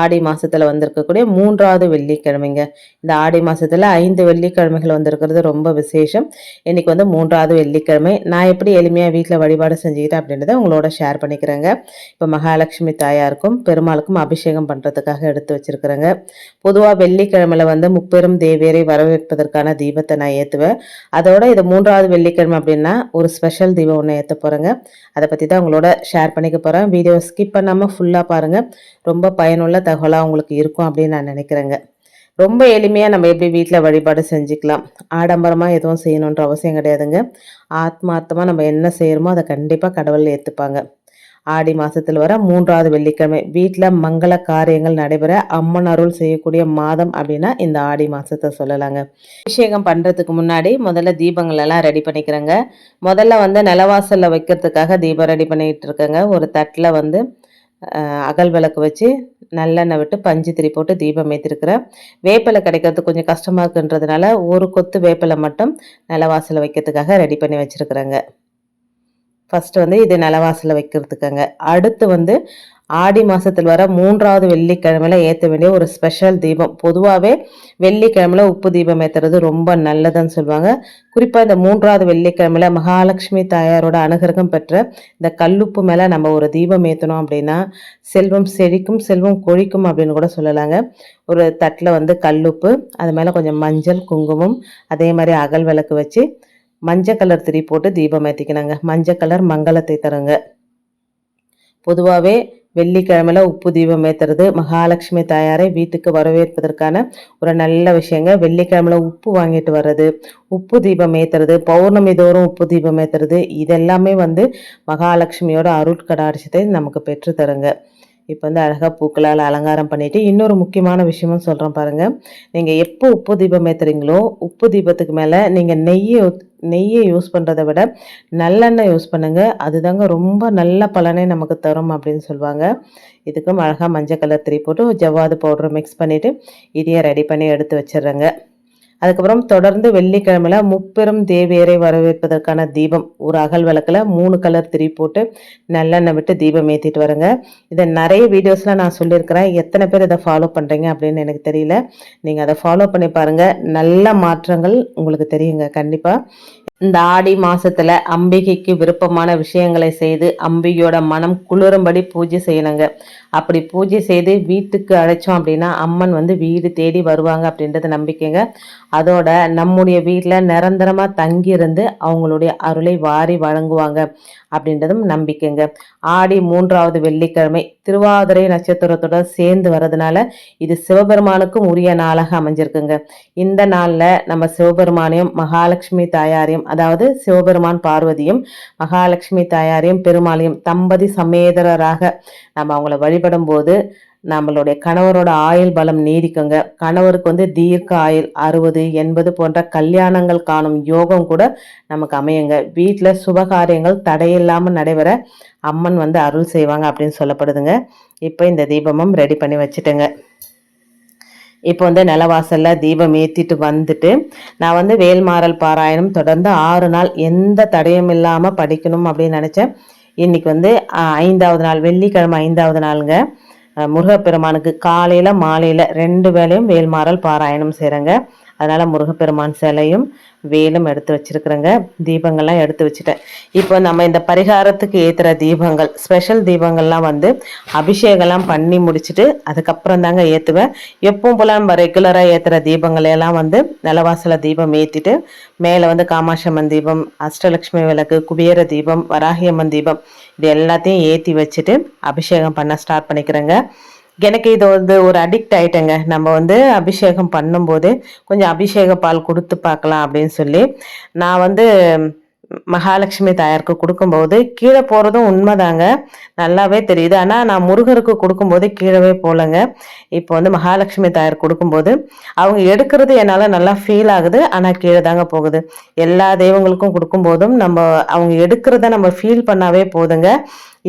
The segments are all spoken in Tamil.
ஆடி மாதத்தில் வந்திருக்கக்கூடிய மூன்றாவது வெள்ளிக்கிழமைங்க. இந்த ஆடி மாதத்தில் ஐந்து வெள்ளிக்கிழமைகள் வந்திருக்கிறது ரொம்ப விசேஷம். இன்றைக்கி வந்து மூன்றாவது வெள்ளிக்கிழமை. நான் எப்படி எளிமையாக வீட்டில் வழிபாடு செஞ்சுக்கிட்டேன் அப்படின்றத உங்களோட ஷேர் பண்ணிக்கிறேங்க. இப்போ மகாலட்சுமி தாயாருக்கும் பெருமாளுக்கும் அபிஷேகம் பண்ணுறதுக்காக எடுத்து வச்சிருக்கிறேங்க. பொதுவாக வெள்ளிக்கிழமையில் வந்து முப்பெரும் தேவியரை வரவேற்பதற்கான தீபத்தை நான் ஏற்றுவேன் அதோட இது மூன்றாவது வெள்ளிக்கிழமை அப்படின்னா ஒரு ஸ்பெஷல் தீபம் ஒன்று ஏற்ற போகிறேங்க அதை பற்றி தான் உங்களோட ஷேர் பண்ணிக்க போகிறேன் வீடியோ ஸ்கிப் பண்ணாமல் ஃபுல்லாக பாருங்கள் ரொம்ப பயனுள்ள தகவலாக உங்களுக்கு இருக்கும் அப்படின்னு நான் நினைக்கிறேங்க. ரொம்ப எளிமையாக நம்ம எப்படி வீட்டில் வழிபாடு செஞ்சுக்கலாம். ஆடம்பரமாக எதுவும் செய்யணுன்ற அவசியம் கிடையாதுங்க. ஆத்மார்த்தமாக நம்ம என்ன செய்கிறோமோ அதை கண்டிப்பாக கடவுள் ஏற்றுப்பாங்க ஆடி மாதத்தில் வர மூன்றாவது வெள்ளிக்கிழமை வீட்டில் மங்கள காரியங்கள் நடைபெற அம்மன் அருள் செய்யக்கூடிய மாதம் அப்படின்னா இந்த ஆடி மாதத்தை சொல்லலாங்க. அபிஷேகம் பண்ணுறதுக்கு முன்னாடி முதல்ல தீபங்களெல்லாம் ரெடி பண்ணிக்கிறேங்க. முதல்ல வந்து நிலவாசலில் வைக்கிறதுக்காக தீபம் ரெடி பண்ணிக்கிட்டு இருக்கேங்க. ஒரு தட்டில் வந்து அகல் விளக்கு வச்சு நல்லெண்ணெய் விட்டு பஞ்சு திரி போட்டு தீபம் ஏற்றிருக்கிறேன் வேப்பிலை கிடைக்கிறது கொஞ்சம் கஷ்டமாக இருக்குன்றதுனால ஒரு கொத்து வேப்பிலை மட்டும் நிலவாசலில் வைக்கிறதுக்காக ரெடி பண்ணி வச்சுருக்குறேங்க. ஃபஸ்ட்டு வந்து இது நிலவாசலில் வைக்கிறதுக்குங்க. அடுத்து வந்து ஆடி மாதத்தில் வர மூன்றாவது வெள்ளிக்கிழமையில் ஏற்ற வேண்டிய ஒரு ஸ்பெஷல் தீபம். பொதுவாகவே வெள்ளிக்கிழமையில் உப்பு தீபம் ஏற்றுறது ரொம்ப நல்லதுன்னு சொல்லுவாங்க. குறிப்பாக இந்த மூன்றாவது வெள்ளிக்கிழமையில் மகாலட்சுமி தாயாரோட அனுகிரகம் பெற்ற இந்த கல்லுப்பு மேலே நம்ம ஒரு தீபம் ஏற்றணும் அப்படின்னா செல்வம் செழிக்கும் செல்வம் கொழிக்கும் அப்படின்னு கூட சொல்லலாங்க. ஒரு தட்டில் வந்து கல்லுப்பு அது மேலே கொஞ்சம் மஞ்சள் குங்குமம் அதே மாதிரி அகல் விளக்கு வச்சு மஞ்சள் கலர் திரி போட்டு தீபம் ஏற்றிக்கணுங்க மஞ்சள் கலர் மங்களத்தை தருங்க. பொதுவாகவே வெள்ளிக்கிழமையில் உப்பு தீபம் ஏற்றுறது மகாலட்சுமி தாயாரை வீட்டுக்கு வரவேற்பதற்கான ஒரு நல்ல விஷயங்க. வெள்ளிக்கிழமையில் உப்பு வாங்கிட்டு வர்றது உப்பு தீபம் ஏற்றுறது பௌர்ணமி தோறும் உப்பு தீபம் ஏற்றுறது இதெல்லாமே வந்து மகாலட்சுமியோட அருட்கடாட்சத்தை நமக்கு பெற்று தருங்க. இப்போ வந்து அழகாக பூக்களால் அலங்காரம் பண்ணிவிட்டு இன்னொரு முக்கியமான விஷயமும் சொல்கிறேன் பாருங்கள் நீங்கள் எப்போ உப்பு தீபம் ஏற்றுறீங்களோ உப்பு தீபத்துக்கு மேலே நீங்கள் நெய்யை நெய்யை யூஸ் பண்ணுறதை விட நல்லெண்ணெய் யூஸ் பண்ணுங்கள் அதுதாங்க ரொம்ப நல்ல பலனை நமக்கு தரும் அப்படின்னு சொல்லுவாங்க. இதுக்கும் அழகாக மஞ்சள் கலர் திரி போட்டு ஜவ்வாது பவுடர் மிக்ஸ் பண்ணிவிட்டு இதையும் ரெடி பண்ணி எடுத்து வச்சிடுறேங்க. அதுக்கப்புறம் தொடர்ந்து வெள்ளிக்கிழமையில முப்பெரும் தேவியரை வரவேற்பதற்கான தீபம். ஒரு அகல் விளக்கில் மூணு கலர் திரி போட்டு நல்லெண்ணெய் விட்டு தீபம் ஏற்றிட்டு வரேங்க. இதை நிறைய வீடியோஸில் நான் சொல்லியிருக்கிறேன். எத்தனை பேர் இதை ஃபாலோ பண்ணுறீங்க அப்படின்னு எனக்கு தெரியல. நீங்கள் அதை ஃபாலோ பண்ணி பாருங்கள் நல்ல மாற்றங்கள் உங்களுக்கு தெரியுங்க கண்டிப்பாக இந்த ஆடி மாசத்துல அம்பிகைக்கு விருப்பமான விஷயங்களை செய்து அம்பிகையோட மனம் குளிரும்படி பூஜை செய்யணுங்க. அப்படி பூஜை செய்து வீட்டுக்கு அழைச்சோம் அப்படின்னா அம்மன் வந்து வீடு தேடி வருவாங்க அப்படின்றது நம்பிக்கைங்க. அதோட நம்முடைய வீட்டில் நிரந்தரமாக தங்கியிருந்து அவங்களுடைய அருளை வாரி வழங்குவாங்க அப்படின்றதும் நம்பிக்கைங்க. ஆடி மூன்றாவது வெள்ளிக்கிழமை திருவாதிரை நட்சத்திரத்தோட சேர்ந்து வர்றதுனால இது சிவபெருமானுக்கும் உரிய நாளாக அமைஞ்சிருக்குங்க. இந்த நாளில் நம்ம சிவபெருமானையும் மகாலட்சுமி தாயாரையும் அதாவது சிவபெருமான் பார்வதியும் மகாலட்சுமி தாயாரையும் பெருமாளையும் தம்பதி சமேதரராக நம்ம அவங்கள வழி வழிபடும் போது நம்மளுடைய கணவரோட ஆயுள் பலம் நீடிக்குங்க. கணவருக்கு வந்து தீர்க்க ஆயுள் அறுபது எண்பது போன்ற கல்யாணங்கள் காணும் யோகம் கூட நமக்கு அமையுங்க. வீட்டில் சுபகாரியங்கள் தடையில்லாமல் நடைபெற அம்மன் வந்து அருள் செய்வாங்க அப்படின்னு சொல்லப்படுதுங்க. இப்போ இந்த தீபமும் ரெடி பண்ணி வச்சுட்டேங்க. இப்போ வந்து நிலவாசல்ல தீபம் ஏற்றிட்டு வந்துட்டு நான் வந்து வேல்மாறல் பாராயணம் தொடர்ந்து ஆறு நாள் எந்த தடையும் இல்லாமல் படிக்கணும் அப்படின்னு நினச்சேன். இன்னைக்கு வந்து ஆஹ், ஐந்தாவது நாள் வெள்ளிக்கிழமை ஐந்தாவது நாளுங்க. முருகப்பெருமானுக்கு காலையில் மாலையில் ரெண்டு வேளையும் வேல்மாறல் பாராயணம் செய்கிறேங்க அதனால் முருகப்பெருமான் சிலையும் வேலும் எடுத்து வச்சிருக்கிறேங்க. தீபங்கள்லாம் எடுத்து வச்சுட்டேன். இப்போ நம்ம இந்த பரிகாரத்துக்கு ஏற்றுற தீபங்கள் ஸ்பெஷல் தீபங்கள்லாம் வந்து அபிஷேகம்லாம் பண்ணி முடிச்சுட்டு அதுக்கப்புறம் தாங்க ஏற்றுவேன் எப்பவும் போல நம்ம ரெகுலராக ஏற்றுற தீபங்களையெல்லாம் வந்து நிலவாசல தீபம் ஏற்றிட்டு மேலே வந்து காமாட்சம்மன் தீபம் அஷ்டலக்ஷ்மி விளக்கு குபேர தீபம் வராகியம்மன் தீபம் இது எல்லாத்தையும் ஏற்றி வச்சுட்டு அபிஷேகம் பண்ண ஸ்டார்ட் பண்ணிக்கிறேங்க. எனக்கு இது வந்து ஒரு அடிக்ட் ஆயிட்டேங்க. நம்ம வந்து அபிஷேகம் பண்ணும்போது கொஞ்சம் அபிஷேக பால் கொடுத்து பார்க்கலாம் அப்படின்னு சொல்லி நான் வந்து மகாலட்சுமி தாயாருக்கு கொடுக்கும்போது கீழே போகிறதும் உண்மைதாங்க. நல்லாவே தெரியுது. ஆனால் நான் முருகருக்கு கொடுக்கும்போது கீழவே போகலங்க இப்போ வந்து மகாலட்சுமி தாயார் கொடுக்கும்போது அவங்க எடுக்கிறது என்னால் நல்லா ஃபீல் ஆகுது. ஆனால் கீழே தாங்க போகுது. எல்லா தெய்வங்களுக்கும் கொடுக்கும்போதும் நம்ம அவங்க எடுக்கிறத நம்ம ஃபீல் பண்ணாவே போதுங்க.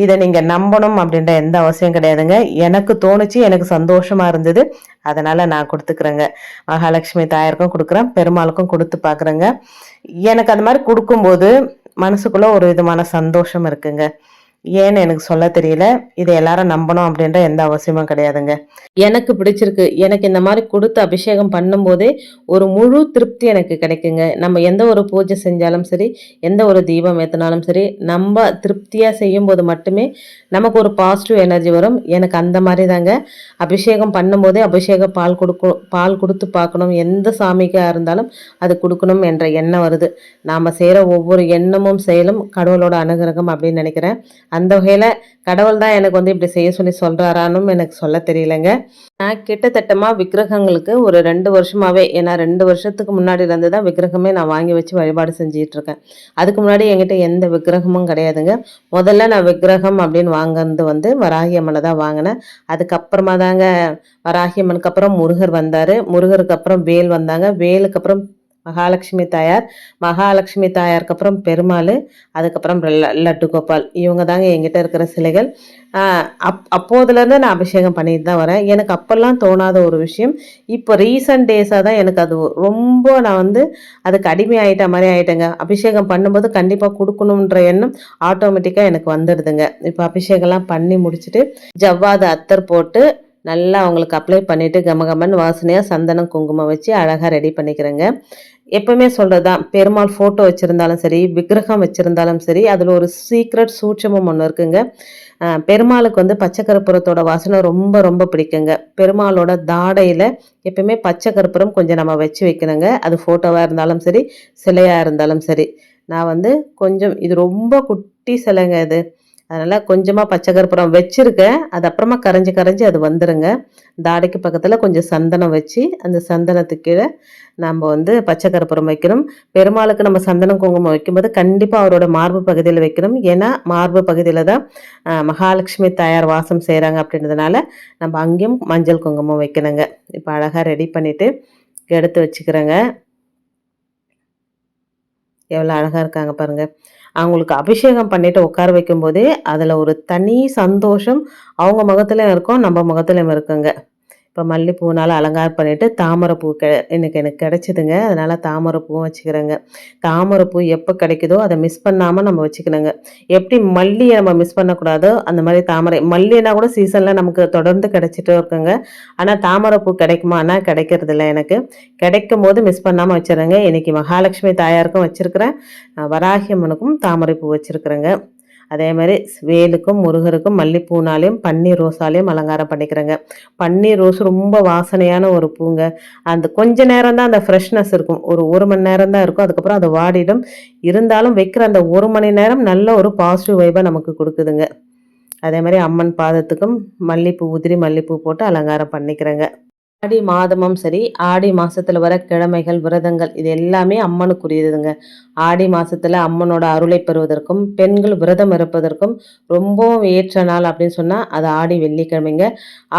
இதை நீங்கள் நம்பணும் அப்படின்ற எந்த அவசியம் கிடையாதுங்க. எனக்கு தோணுச்சு எனக்கு சந்தோஷமாக இருந்தது. அதனால் நான் கொடுத்துக்கிறேங்க. மகாலட்சுமி தாயாருக்கும் கொடுக்குறேன். பெருமாளுக்கும் கொடுத்து பார்க்குறேங்க. எனக்கு அந்த மாதிரி கொடுக்கும்போது மனசுக்குள்ள ஒரு விதமான சந்தோஷம் இருக்குங்க. ஏன்னு எனக்கு சொல்ல தெரியல. இதை எல்லாரும் நம்பணும் அப்படின்ற எந்த அவசியமும் கிடையாதுங்க. எனக்கு பிடிச்சிருக்கு. எனக்கு இந்த மாதிரி கொடுத்து அபிஷேகம் பண்ணும்போதே ஒரு முழு திருப்தி எனக்கு கிடைக்குங்க. நம்ம எந்த ஒரு பூஜை செஞ்சாலும் சரி எந்த ஒரு தீபம் ஏற்றினாலும் சரி நம்ம திருப்தியாக செய்யும்போது மட்டுமே நமக்கு ஒரு பாசிட்டிவ் எனர்ஜி வரும். எனக்கு அந்த மாதிரி தாங்க அபிஷேகம் பண்ணும்போதே அபிஷேக பால் கொடுக்கும் பால் கொடுத்து பார்க்கணும். எந்த சாமிக்காக இருந்தாலும் அது கொடுக்கணும் என்ற எண்ணம் வருது. நாம் செய்கிற ஒவ்வொரு எண்ணமும் செயலும் கடவுளோட அனுகிரகம் அப்படின்னு நினைக்கிறேன். அந்த வகையில் கடவுள் தான் எனக்கு வந்து இப்படி செய்ய சொல்லி சொல்கிறாரானும் எனக்கு சொல்ல தெரியலங்க. நான் கிட்டத்தட்டமாக விக்கிரகங்களுக்கு ஒரு ரெண்டு வருஷமாகவே ஏன்னா ரெண்டு வருஷத்துக்கு முன்னாடி இருந்து தான் விக்கிரகமே நான் வாங்கி வச்சு வழிபாடு செஞ்சிகிட்ருக்கேன் அதுக்கு முன்னாடி என்கிட்ட எந்த விக்கிரகமும் கிடையாதுங்க. முதல்ல நான் விக்கிரகம் அப்படின்னு வாங்கினது வந்து வராகி அம்மனை தான் வாங்கினேன். அதுக்கப்புறமா தாங்க வராகி அம்மனுக்கு அப்புறம் முருகர் வந்தார். முருகருக்கு அப்புறம் வேல் வந்தாங்க. வேலுக்கு அப்புறம் மகாலட்சுமி தாயார். மகாலட்சுமி தாயாருக்கு அப்புறம் பெருமாள் அதுக்கப்புறம் லட்டு கோபால். இவங்க தாங்க என்கிட்ட இருக்கிற சிலைகள். அப் அப்போதுலேருந்து நான் அபிஷேகம் பண்ணிட்டு தான் வரேன். எனக்கு அப்போல்லாம் தோணாத ஒரு விஷயம் இப்போ ரீசன்ட் டேஸாக தான் எனக்கு அது ரொம்ப நான் வந்து அதுக்கு அடிமை ஆகிட்ட மாதிரி ஆகிட்டேங்க அபிஷேகம் பண்ணும்போது கண்டிப்பாக கொடுக்கணுன்ற எண்ணம் ஆட்டோமேட்டிக்காக எனக்கு வந்துடுதுங்க. இப்போ அபிஷேகம்லாம் பண்ணி முடிச்சுட்டு ஜவ்வாது அத்தர் போட்டு நல்லா அவங்களுக்கு அப்ளை பண்ணிவிட்டு கமகமன் வாசனையாக சந்தனம் குங்குமம் வச்சு அழகாக ரெடி பண்ணிக்கிறேங்க. எப்பவுமே சொல்கிறது தான் பெருமாள் ஃபோட்டோ வச்சுருந்தாலும் சரி விக்கிரகம் வச்சுருந்தாலும் சரி அதில் ஒரு சீக்ரெட் சூட்சமும் ஒன்று இருக்குங்க. பெருமாளுக்கு வந்து பச்சை கருப்புறத்தோட வாசனை ரொம்ப ரொம்ப பிடிக்குங்க. பெருமாளோட தாடையில் எப்பவுமே பச்சை கருப்புறம் கொஞ்சம் நம்ம வச்சு வைக்கணுங்க. அது ஃபோட்டோவாக இருந்தாலும் சரி சிலையாக இருந்தாலும் சரி. நான் வந்து கொஞ்சம் இது ரொம்ப குட்டி சிலைங்க இது. அதனால் கொஞ்சமாக பச்சை கற்பூரம் வச்சுருக்கேன். அது அப்புறமா கரைஞ்சி கரைஞ்சி அது வந்துடுங்க தாடைக்கு பக்கத்தில் கொஞ்சம் சந்தனம் வச்சு அந்த சந்தனத்துக்கு கீழே நம்ம வந்து பச்சை கற்பூரம் வைக்கணும். பெருமாளுக்கு நம்ம சந்தனம் குங்குமம் வைக்கும்போது கண்டிப்பாக அவரோட மார்பு பகுதியில் வைக்கணும். ஏன்னா மார்பு பகுதியில் தான் மகாலட்சுமி தாயார் வாசம் செய்கிறாங்க அப்படின்றதுனால நம்ம அங்கேயும் மஞ்சள் குங்குமம் வைக்கணுங்க. இப்போ அழகாக ரெடி பண்ணிவிட்டு எடுத்து வச்சுக்கிறேங்க. எவ்வளோ அழகாக இருக்காங்க பாருங்கள் அவங்களுக்கு அபிஷேகம் பண்ணிட்டு உட்கார வைக்கும்போதே அதில் ஒரு தனி சந்தோஷம் அவங்க முகத்துலையும் இருக்கும் நம்ம முகத்துலையும் இருக்குங்க. இப்போ மல்லிப்பூனால் அலங்காரம் பண்ணிவிட்டு தாமரைப்பூ கெ எனக்கு எனக்கு கிடச்சிதுங்க. அதனால் தாமரைப்பூவும் வச்சுக்கிறேங்க. தாமரைப்பூ எப்போ கிடைக்குதோ அதை மிஸ் பண்ணாமல் நம்ம வச்சுக்கணுங்க. எப்படி மல்லியை நம்ம மிஸ் பண்ணக்கூடாதோ அந்த மாதிரி தாமரை மல்லினா கூட சீசனில் நமக்கு தொடர்ந்து கிடைச்சிட்டே இருக்குங்க. ஆனால் தாமரைப்பூ கிடைக்குமானா கிடைக்கிறது இல்லை எனக்கு. கிடைக்கும் போது மிஸ் பண்ணாமல் வச்சுருங்க இன்றைக்கி மகாலட்சுமி தாயாருக்கும் வச்சுருக்கிறேன். வராகி அம்மனுக்கும் தாமரைப்பூ வச்சுருக்குறேங்க. அதே மாதிரி வேலுக்கும் முருகருக்கும் மல்லிப்பூனாலையும் பன்னீர் ரோஸாலையும் அலங்காரம் பண்ணிக்கிறேங்க. பன்னீர் ரோஸ் ரொம்ப வாசனையான ஒரு பூங்க. அந்த கொஞ்ச நேரம் தான் அந்த ஃப்ரெஷ்னஸ் இருக்கும். ஒரு ஒரு மணி நேரம் தான் இருக்கும். அதுக்கப்புறம் அது வாடிடும். இருந்தாலும் வைக்கிற அந்த ஒரு மணி நேரம் நல்ல ஒரு பாசிட்டிவ் வைபாக நமக்கு கொடுக்குதுங்க. அதே மாதிரி அம்மன் பாதத்துக்கும் மல்லிப்பூ உதிரி மல்லிப்பூ போட்டு அலங்காரம் பண்ணிக்கிறேங்க. ஆடி மாதமும் சரி ஆடி மாசத்துல வர கிழமைகள் விரதங்கள் இது எல்லாமே அம்மனுக்குரியதுங்க. ஆடி மாசத்துல அம்மனோட அருளை பெறுவதற்கும் பெண்கள் விரதம் இருப்பதற்கும் ரொம்பவும் ஏற்ற நாள் அப்படின்னு சொன்னா அது ஆடி வெள்ளிக்கிழமைங்க.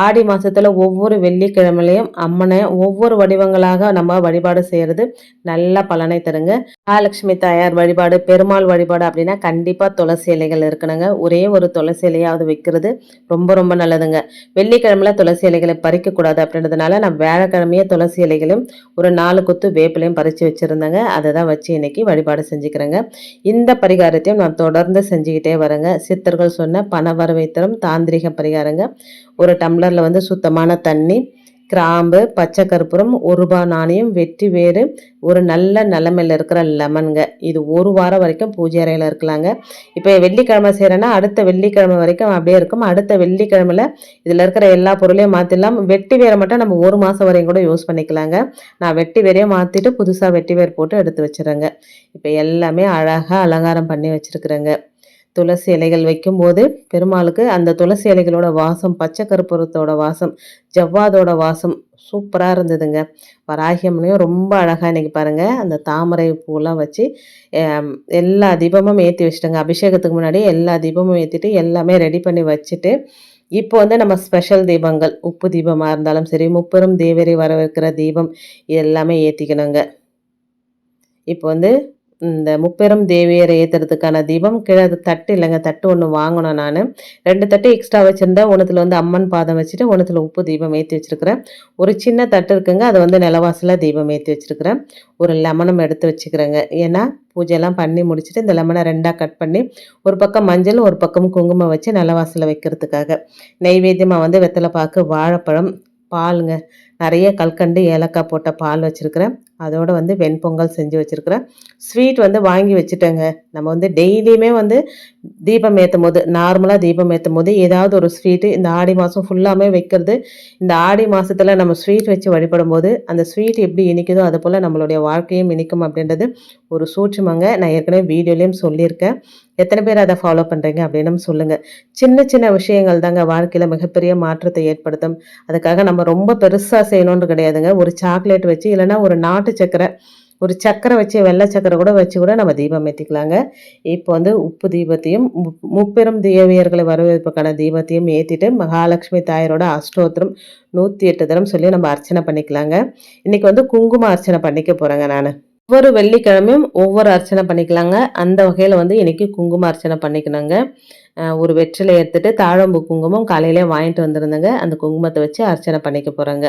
ஆடி மாசத்துல ஒவ்வொரு வெள்ளிக்கிழமையிலையும் அம்மனை ஒவ்வொரு வடிவங்களாக நம்ம வழிபாடு செய்யறது நல்ல பலனை தருங்க. மகாலட்சுமி தாயார் வழிபாடு பெருமாள் வழிபாடு அப்படின்னா கண்டிப்பா துளசி இலைகள் இருக்கணுங்க. ஒரே ஒரு துளசி இலையாவது வைக்கிறது ரொம்ப ரொம்ப நல்லதுங்க. வெள்ளிக்கிழமையில துளசி இலைகளை பறிக்க கூடாது அதனால் நான் வியாழக்கிழமையே துளசி இலைகளையும் ஒரு நாலு கொத்து வேப்பிலையும் பறித்து வச்சுருந்தேங்க. அதை தான் வச்சு இன்றைக்கி வழிபாடு செஞ்சுக்கிறேங்க. இந்த பரிகாரத்தையும் நான் தொடர்ந்து செஞ்சுக்கிட்டே வரேங்க. சித்தர்கள் சொன்ன பண வரவைத்தரும் தாந்திரிக பரிகாரங்க. ஒரு டம்ளரில் வந்து சுத்தமான தண்ணி கிராம்பு பச்சை கற்பூரம் ஒரு ரூபாய் நாணயம் வெற்றி வேறு ஒரு நல்ல நிலமையில இருக்கிற லெமனுங்க. இது ஒரு வாரம் வரைக்கும் பூஜை அறையில் இருக்கலாங்க. இப்போ வெள்ளிக்கிழமை செய்கிறேன்னா அடுத்த வெள்ளிக்கிழமை வரைக்கும் அப்படியே இருக்கும். அடுத்த வெள்ளிக்கிழமையில் இதில் இருக்கிற எல்லா பொருளையும் மாற்றிடலாம் வெட்டி வேரை மட்டும் நம்ம ஒரு மாதம் வரையும் கூட யூஸ் பண்ணிக்கலாங்க. நான் வெட்டி வேரையும் மாற்றிட்டு புதுசாக வெட்டி வேர் போட்டு எடுத்து வச்சுறேங்க இப்போ எல்லாமே அழகாக அலங்காரம் பண்ணி வச்சுருக்குறேங்க. துளசி இலைகள் வைக்கும்போது பெருமாளுக்கு அந்த துளசி இலைகளோட வாசம் பச்சை கருப்புறத்தோட வாசம் ஜவ்வாதோட வாசம் சூப்பராக இருந்ததுங்க. வராகியம்மனையும் ரொம்ப அழகாக இன்றைக்கி பாருங்கள் அந்த தாமரை பூலாம் வச்சு எல்லா தீபமும் ஏற்றி வச்சுட்டோங்க. அபிஷேகத்துக்கு முன்னாடி எல்லா தீபமும் ஏற்றிட்டு எல்லாமே ரெடி பண்ணி வச்சுட்டு இப்போ வந்து நம்ம ஸ்பெஷல் தீபங்கள் உப்பு தீபமாக இருந்தாலும் சரி முப்பெரும் தேவரை வரவேற்கிற தீபம் இது எல்லாமே ஏற்றிக்கணுங்க இப்போ வந்து இந்த முப்பெரும் தேவியரை ஏற்றுறதுக்கான தீபம். கீழே அது தட்டு இல்லைங்க தட்டு ஒன்று வாங்கினேன் நான். ரெண்டு தட்டு எக்ஸ்ட்ரா வச்சுருந்தேன் ஒன்றுத்தில் வந்து அம்மன் பாதம் வச்சுட்டு ஒன்றுத்தில் உப்பு தீபம் ஏற்றி வச்சுருக்கிறேன். ஒரு சின்ன தட்டு இருக்குங்க அதை வந்து நிலவாசலில் தீபம் ஏற்றி வச்சுருக்கிறேன். ஒரு லெமனம் எடுத்து வச்சுக்கிறேங்க. ஏன்னா பூஜையெல்லாம் பண்ணி முடிச்சுட்டு இந்த லெமனை ரெண்டாக கட் பண்ணி ஒரு பக்கம் மஞ்சள் ஒரு பக்கம் குங்குமம் வச்சு நிலவாசலில் வைக்கிறதுக்காக. நெய்வேத்தியமாக வந்து வெத்தலை பாக்கு வாழைப்பழம் பாலுங்க. நிறைய கல்கண்டு ஏலக்காய் போட்ட பால் வச்சுருக்கிறேன். அதோட வந்து வெண்பொங்கல் செஞ்சு வச்சுருக்கிறேன். ஸ்வீட் வந்து வாங்கி வச்சுட்டேங்க. நம்ம வந்து டெய்லியுமே வந்து தீபம் ஏற்றும் போது நார்மலாக தீபம் ஏற்றும் போது ஏதாவது ஒரு ஸ்வீட்டு இந்த ஆடி மாதம் ஃபுல்லாமே வைக்கிறது. இந்த ஆடி மாதத்தில் நம்ம ஸ்வீட் வச்சு வழிபடும் போது அந்த ஸ்வீட் எப்படி இனிக்குதோ அது போல் நம்மளுடைய வாழ்க்கையும் இனிக்கும் அப்படின்றது ஒரு சூட்சமாங்க. நான் ஏற்கனவே வீடியோலேயும் சொல்லியிருக்கேன். எத்தனை பேர் அதை ஃபாலோ பண்ணுறீங்க அப்படின்னு சொல்லுங்கள் சின்ன சின்ன விஷயங்கள் தாங்க வாழ்க்கையில் மிகப்பெரிய மாற்றத்தை ஏற்படுத்தும். அதுக்காக நம்ம ரொம்ப பெருசாக செய்யணும்னு கிடையாதுங்க. ஒரு சாக்லேட் வச்சு இல்லைன்னா ஒரு நாட்டு சக்கரை ஒரு சக்கரை வச்சு வெள்ளை சக்கரை கூட வச்சு கூட நம்ம தீபம் ஏற்றிக்கலாங்க இப்போ வந்து உப்பு தீபத்தையும் முப்பெரும் தேவியர்களை வரவேற்புக்கான தீபத்தையும் ஏற்றிட்டு மகாலட்சுமி தாயரோட அஷ்டோத்திரம் நூற்றி எட்டு தரம் சொல்லி நம்ம அர்ச்சனை பண்ணிக்கலாங்க. இன்றைக்கி வந்து குங்கும அர்ச்சனை பண்ணிக்க போகிறேங்க நான். ஒவ்வொரு வெள்ளிக்கிழமையும் ஒவ்வொரு அர்ச்சனை பண்ணிக்கலாங்க. அந்த வகையில் வந்து இன்றைக்கி குங்கும அர்ச்சனை பண்ணிக்கணுங்க. ஒரு வெற்றிலை எடுத்துகிட்டு தாழம்பு குங்குமம் காலையிலே வாங்கிட்டு வந்திருந்தேங்க. அந்த குங்குமத்தை வச்சு அர்ச்சனை பண்ணிக்க போகிறேங்க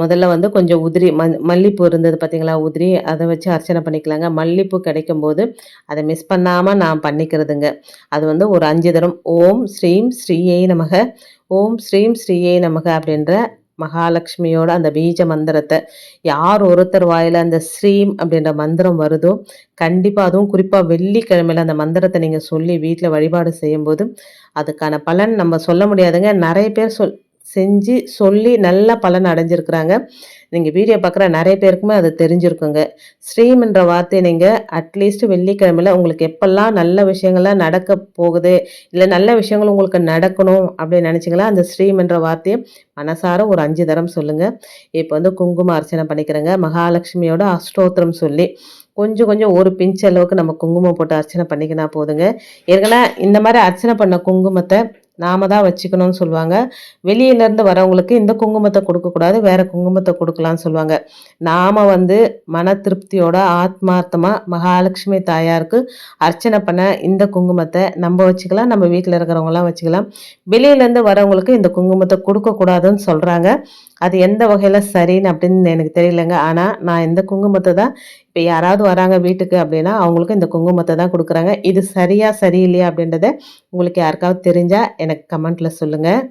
முதல்ல வந்து கொஞ்சம் உதிரி ம மல்லிப்பூ இருந்தது பார்த்தீங்களா உதிரி அதை வச்சு அர்ச்சனை பண்ணிக்கலாங்க. மல்லிப்பூ கிடைக்கும் போது அதை மிஸ் பண்ணாமல் நான் பண்ணிக்கிறதுங்க. அது வந்து ஒரு அஞ்சு தரம் ஓம் ஸ்ரீம் ஸ்ரீயை நமக ஓம் ஸ்ரீம் ஸ்ரீயை நமக அப்படின்ற மகாலட்சுமியோட அந்த பீஜ மந்திரத்தை. யார் ஒருத்தர் வாயில் அந்த ஸ்ரீம் அப்படின்ற மந்திரம் வருதோ கண்டிப்பாக அதுவும் குறிப்பாக வெள்ளிக்கிழமையில் அந்த மந்திரத்தை நீங்கள் சொல்லி வீட்டில் வழிபாடு செய்யும்போது அதுக்கான பலன் நம்ம சொல்ல முடியாதுங்க. நிறைய பேர் சொல் செஞ்சு சொல்லி நல்ல பலன் அடைஞ்சிருக்கிறாங்க. நீங்கள் வீடியோ பார்க்குற நிறைய பேருக்குமே அது தெரிஞ்சிருக்குங்க. ஸ்ட்ரீம்ன்ற வார்த்தையை நீங்கள் அட்லீஸ்ட் வெள்ளிக்கிழமையில் உங்களுக்கு எப்பெல்லாம் நல்ல விஷயங்கள்லாம் நடக்க போகுது இல்லை நல்ல விஷயங்கள் உங்களுக்கு நடக்கணும் அப்படின்னு நினச்சிங்களா அந்த ஸ்ரீம்ன்ற வார்த்தையை மனசார ஒரு அஞ்சு தரம் சொல்லுங்கள் இப்போ வந்து குங்கும அர்ச்சனை பண்ணிக்கிறேங்க. மகாலட்சுமியோட அஷ்டோத்திரம் சொல்லி கொஞ்சம் கொஞ்சம் ஒரு பிஞ்ச் அளவுக்கு நம்ம குங்குமம் போட்டு அர்ச்சனை பண்ணிக்கினா போதுங்க. ஏற்கனவே இந்த மாதிரி அர்ச்சனை பண்ண குங்குமத்தை நாம தான் வச்சுக்கணும்னு சொல்லுவாங்க. வெளியிலேருந்து வரவங்களுக்கு இந்த குங்குமத்தை கொடுக்கக்கூடாது வேறு குங்குமத்தை கொடுக்கலான்னு சொல்லுவாங்க. நாம் வந்து மன திருப்தியோட ஆத்மார்த்தமாக மகாலட்சுமி தாயாருக்கு அர்ச்சனை பண்ண இந்த குங்குமத்தை நம்ம வச்சுக்கலாம் நம்ம வீட்டில் இருக்கிறவங்களாம் வச்சுக்கலாம். வெளியிலேருந்து வரவங்களுக்கு இந்த குங்குமத்தை கொடுக்கக்கூடாதுன்னு சொல்கிறாங்க அது எந்த வகையில் சரின்னு அப்படின்னு எனக்கு தெரியலங்க. ஆனால் நான் இந்த குங்குமத்தை தான் இப்போ யாராவது வராங்க வீட்டுக்கு அப்படின்னா அவங்களுக்கு இந்த குங்குமத்தை தான் கொடுக்குறாங்க. இது சரியா சரியில்லையா அப்படின்றத உங்களுக்கு யாருக்காவது தெரிஞ்சால் எனக்கு கமெண்ட்டில் சொல்லுங்கள்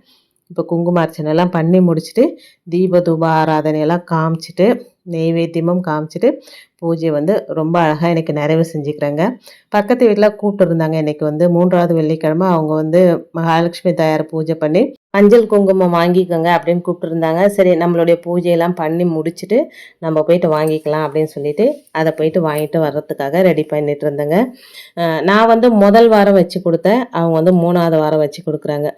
இப்போ குங்கும அர்ச்சனைலாம் பண்ணி முடிச்சுட்டு தீப தூப ஆராதனையெல்லாம் காமிச்சிட்டு நெய்வேத்தியமும் காமிச்சிட்டு பூஜை வந்து ரொம்ப அழகாக எனக்கு நிறைவு செஞ்சுக்கிறேங்க. பக்கத்து வீட்டில் கூப்பிட்டு இருந்தாங்க. இன்றைக்கி வந்து மூன்றாவது வெள்ளிக்கிழமை. அவங்க வந்து மகாலட்சுமி தயார் பூஜை பண்ணி மஞ்சள் குங்குமம் வாங்கிக்கோங்க அப்படின்னு கூப்பிட்டுருந்தாங்க சரி நம்மளுடைய பூஜையெல்லாம் பண்ணி முடிச்சுட்டு நம்ம போயிட்டு வாங்கிக்கலாம் அப்படின்னு சொல்லிட்டு அதை போயிட்டு வாங்கிட்டு வர்றதுக்காக ரெடி பண்ணிட்டு இருந்தேங்க. நான் வந்து முதல் வாரம் வச்சு கொடுத்தேன். அவங்க வந்து மூணாவது வாரம் வச்சு கொடுக்குறாங்க.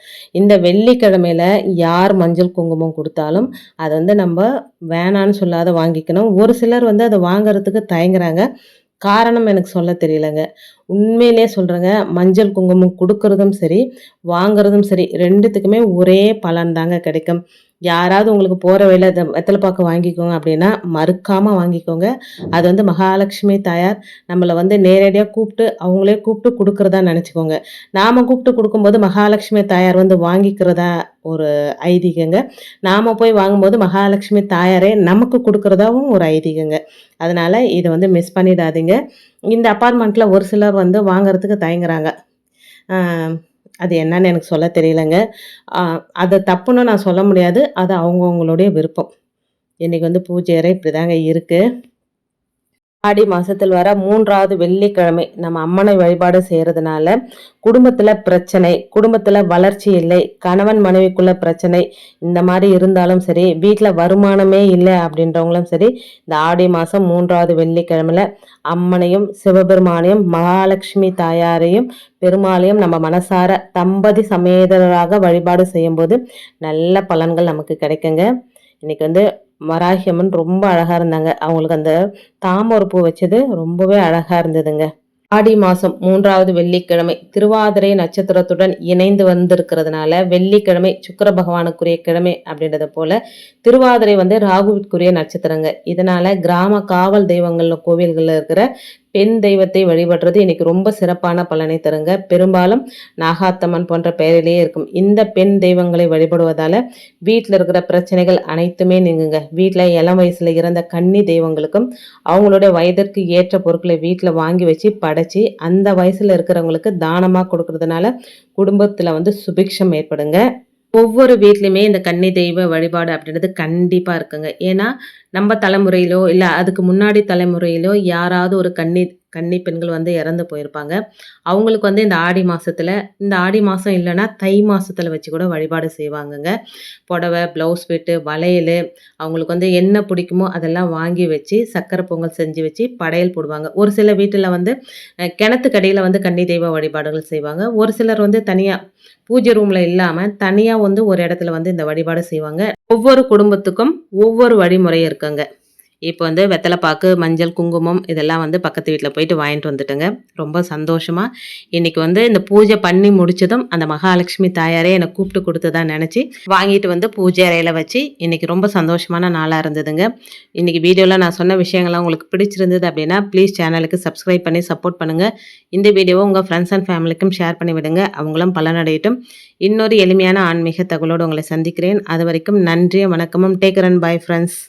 இந்த வெள்ளிக்கிழமையில் யார் மஞ்சள் குங்குமம் கொடுத்தாலும் அதை வந்து நம்ம வேணான்னு சொல்லாத வாங்கிக்கணும். ஒரு சிலர் வந்து அதை வாங்குறதுக்கு தயங்குறாங்க. காரணம் எனக்கு சொல்ல தெரியலங்க. உண்மையிலே சொல்கிறேங்க மஞ்சள் குங்குமம் கொடுக்கறதும் சரி வாங்குறதும் சரி ரெண்டுத்துக்குமே ஒரே பலன் தாங்க கிடைக்கும். யாராவது உங்களுக்கு போகிற வழியில் வெத்தலை பாக்கு வாங்கிக்கோங்க அப்படின்னா மறுக்காமல் வாங்கிக்கோங்க. அது வந்து மகாலட்சுமி தாயார் நம்மளை வந்து நேரடியாக கூப்பிட்டு அவங்களே கூப்பிட்டு கொடுக்குறதா நினச்சிக்கோங்க. நாம் கூப்பிட்டு கொடுக்கும்போது மகாலட்சுமி தாயார் வந்து வாங்கிக்கிறதா ஒரு ஐதீகங்க. நாம் போய் வாங்கும்போது மகாலட்சுமி தாயாரே நமக்கு கொடுக்குறதாவும் ஒரு ஐதீகங்க. அதனால் இதை வந்து மிஸ் பண்ணிடாதீங்க. இந்த அப்பார்ட்மெண்ட்டில் ஒரு சிலர் வந்து வாங்குறதுக்கு தயங்குறாங்க. அது என்னன்னு எனக்கு சொல்ல தெரியலங்க. அதை தப்புன்னு நான் சொல்ல முடியாது. அது அவங்கவுங்களுடைய விருப்பம். இன்றைக்கி வந்து பூஜை அறை இப்படி தாங்க இருக்குது ஆடி மாதத்தில் வர மூன்றாவது வெள்ளிக்கிழமை நம்ம அம்மனை வழிபாடு செய்கிறதுனால குடும்பத்தில் பிரச்சனை குடும்பத்தில் வளர்ச்சி இல்லை கணவன் மனைவிக்குள்ள பிரச்சனை இந்த மாதிரி இருந்தாலும் சரி வீட்டில் வருமானமே இல்லை அப்படின்றவங்களும் சரி இந்த ஆடி மாதம் மூன்றாவது வெள்ளிக்கிழமையில் அம்மனையும் சிவபெருமானையும் மகாலட்சுமி தாயாரையும் பெருமாளையும் நம்ம மனசார தம்பதி சமேதராக வழிபாடு செய்யும்போது நல்ல பலன்கள் நமக்கு கிடைக்குங்க. இன்னைக்கு வந்து வராகி அம்மன் ரொம்ப அழகாக இருந்தாங்க. அவங்களுக்கு அந்த தாமரை பூ வச்சது ரொம்பவே அழகாக இருந்ததுங்க. ஆடி மாதம் மூன்றாவது வெள்ளிக்கிழமை திருவாதிரை நட்சத்திரத்துடன் இணைந்து வந்திருக்கிறதுனால வெள்ளிக்கிழமை சுக்கர பகவானுக்குரிய கிழமை அப்படின்றத போல திருவாதிரை வந்து ராகுவிற்குரிய நட்சத்திரங்க. இதனால கிராம காவல் தெய்வங்கள்ல கோவில்களில் இருக்கிற பெண் தெய்வத்தை வழிபடுறது இன்னைக்கு ரொம்ப சிறப்பான பலனை தருங்க. பெரும்பாலும் நாகாத்தம்மன் போன்ற பெயரிலேயே இருக்கும் இந்த பெண் தெய்வங்களை வழிபடுவதால வீட்டில் இருக்கிற பிரச்சனைகள் அனைத்துமே நீங்குங்க. வீட்டில் இளம் வயசில் இறந்த கன்னி தெய்வங்களுக்கும் அவங்களுடைய வயதிற்கு ஏற்ற பொருட்களை வீட்டில் வாங்கி வச்சு படைச்சி அந்த வயசில் இருக்கிறவங்களுக்கு தானமாக கொடுக்கறதுனால குடும்பத்தில் வந்து சுபிக்ஷம் ஏற்படுங்க. ஒவ்வொரு வீட்லையுமே இந்த கன்னி தெய்வ வழிபாடு அப்படின்றது கண்டிப்பாக இருக்குங்க. ஏன்னா நம்ம தலைமுறையிலோ இல்லை அதுக்கு முன்னாடி தலைமுறையிலோ யாராவது ஒரு கன்னி கன்னி பெண்கள் வந்து இறந்து போயிருப்பாங்க. அவங்களுக்கு வந்து இந்த ஆடி மாதத்தில் இந்த ஆடி மாதம் இல்லைன்னா தை மாதத்தில் வச்சு கூட வழிபாடு செய்வாங்கங்க. புடவை ப்ளவுஸ் ஃபிட்டு வளையல் அவங்களுக்கு வந்து என்ன பிடிக்குமோ அதெல்லாம் வாங்கி வச்சு சக்கரை பொங்கல் செஞ்சு வச்சு படையல் போடுவாங்க. ஒரு சில வீட்டில் வந்து அஹ், கிணத்துக்கடியில் வந்து கன்னி தெய்வ வழிபாடுகள் செய்வாங்க. ஒரு சிலர் வந்து தனியாக பூஜை ரூமில் இல்லாமல் தனியாக வந்து ஒரு இடத்துல வந்து இந்த வழிபாடு செய்வாங்க. ஒவ்வொரு குடும்பத்துக்கும் ஒவ்வொரு வழிமுறை இருக்குங்க. இப்போ வந்து வெத்தலைப்பாக்கு மஞ்சள் குங்குமம் இதெல்லாம் வந்து பக்கத்து வீட்டில் போயிட்டு வாங்கிட்டு வந்துட்டேங்க. ரொம்ப சந்தோஷமாக இன்னைக்கு வந்து இந்த பூஜை பண்ணி முடிச்சதும் அந்த மகாலட்சுமி தாயாரே என்னை கூப்பிட்டு கொடுத்ததா நினச்சி வாங்கிட்டு வந்து பூஜை அறையில் வச்சு இன்னைக்கு ரொம்ப சந்தோஷமான நாளாக இருந்ததுங்க. இன்னைக்கு வீடியோவில் நான் சொன்ன விஷயங்கள்லாம் உங்களுக்கு பிடிச்சிருந்தது அப்படின்னா ப்ளீஸ் சேனலுக்கு சப்ஸ்கிரைப் பண்ணி சப்போர்ட் பண்ணுங்கள் இந்த வீடியோவை உங்கள் ஃப்ரெண்ட்ஸ் அண்ட் ஃபேமிலிக்கும் ஷேர் பண்ணி விடுங்க. அவங்களும் பலனடையட்டும். இன்னொரு எளிமையான ஆன்மீக தகவலோடு உங்களை சந்திக்கிறேன். அது வரைக்கும் நன்றியும் வணக்கமும். Take run bye friends